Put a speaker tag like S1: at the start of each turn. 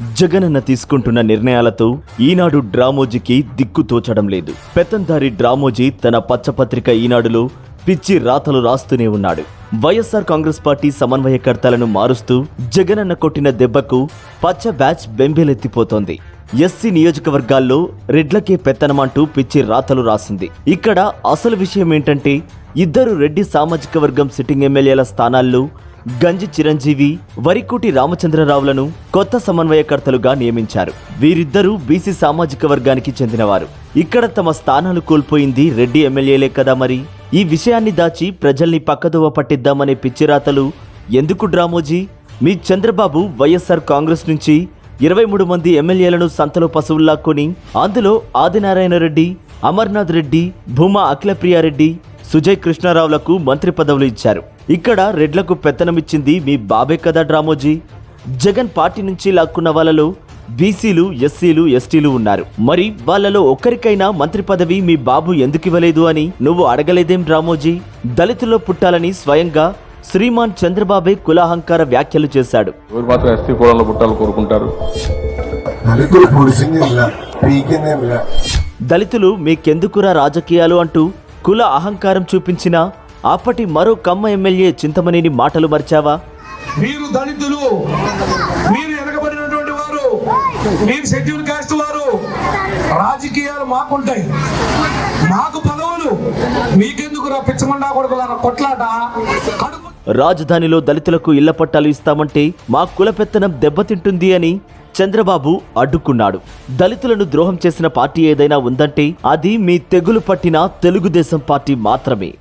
S1: జగనన్న తీసుకుంటున్న నిర్ణయాలతో ఈనాడు డ్రామోజీకి దిక్కు తోచడం లేదు. పెత్తందారి డ్రామోజీ తన పచ్చపత్రిక ఈనాడులో పిచ్చి రాతలు రాస్తూనే ఉన్నాడు. వైఎస్ఆర్ కాంగ్రెస్ పార్టీ సమన్వయకర్తలను మారుస్తూ జగనన్న కొట్టిన దెబ్బకు పచ్చ బ్యాచ్ బెంబేలెత్తిపోతోంది. ఎస్సీ నియోజకవర్గాల్లో రెడ్లకే పెత్తనమంటూ పిచ్చి రాతలు రాసింది. ఇక్కడ అసలు విషయం ఏంటంటే ఇద్దరు రెడ్డి సామాజిక వర్గం సిట్టింగ్ ఎమ్మెల్యేల స్థానాల్లో గంజి చిరంజీవి వరికుటి రామచంద్రరావులను కొత్త సమన్వయకర్తలుగా నియమించారు. వీరిద్దరూ బీసీ సామాజిక వర్గానికి చెందినవారు. ఇక్కడ తమ స్థానాలు కోల్పోయింది రెడ్డి ఎమ్మెల్యేలే కదా మరి? ఈ విషయాన్ని దాచి ప్రజల్ని పక్కదోవ పట్టిద్దామనే పిచ్చిరాతలు ఎందుకు డ్రామోజీ? మీ చంద్రబాబు వైఎస్ఆర్ కాంగ్రెస్ నుంచి ఇరవై మూడు మంది ఎమ్మెల్యేలను సంతలో పశువుల్లాక్కొని అందులో ఆదినారాయణ రెడ్డి అమర్నాథ్ రెడ్డి భూమా అఖిలప్రియారెడ్డి సుజయ్ కృష్ణారావులకు మంత్రి పదవులు ఇచ్చారు. ఇక్కడ రెడ్లకు పెత్తనమిచ్చింది మీ బాబే కదా డ్రామోజీ? జగన్ పార్టీ నుంచి లాక్కున్న వాళ్ళలో బీసీలు ఎస్సీలు ఎస్టీలు ఉన్నారు. మరి వాళ్ళలో ఒక్కరికైనా మంత్రి పదవి మీ బాబు ఎందుకు ఇవ్వలేదు అని నువ్వు అడగలేదేం డ్రామోజీ? దళితుల్లో పుట్టాలని స్వయంగా శ్రీమాన్ చంద్రబాబే కులాహంకార వ్యాఖ్యలు చేశాడు.
S2: కోరుకుంటారు?
S3: దళితులు
S1: మీకెందుకురా రాజకీయాలు అంటూ కుల అహంకారం చూపించినా అప్పటి మరో కమ్మ ఎమ్మెల్యే చింతమనేని మాటలు మర్చావా?
S4: మీరు దళితులు. మీరు వెనకబడినటువంటి వారు. మీరు షెడ్యూల్ కాస్ట్ వారు. రాజకీయాలు మాకుంటాయి. మాకు పదవులు. మీకెందుకు పిచ్చమండా కొడుకులారా కొట్లాట?
S1: రాజధానిలో దళితులకు ఇళ్ళ పట్టాలు ఇస్తామంటే మా కుల పెత్తనం దెబ్బతింటుంది అని చంద్రబాబు అడ్డుకున్నాడు. దళితులను ద్రోహం చేసిన పార్టీ ఏదైనా ఉందంటే అది మీ తెగులు పట్టిన తెలుగుదేశం పార్టీ మాత్రమే.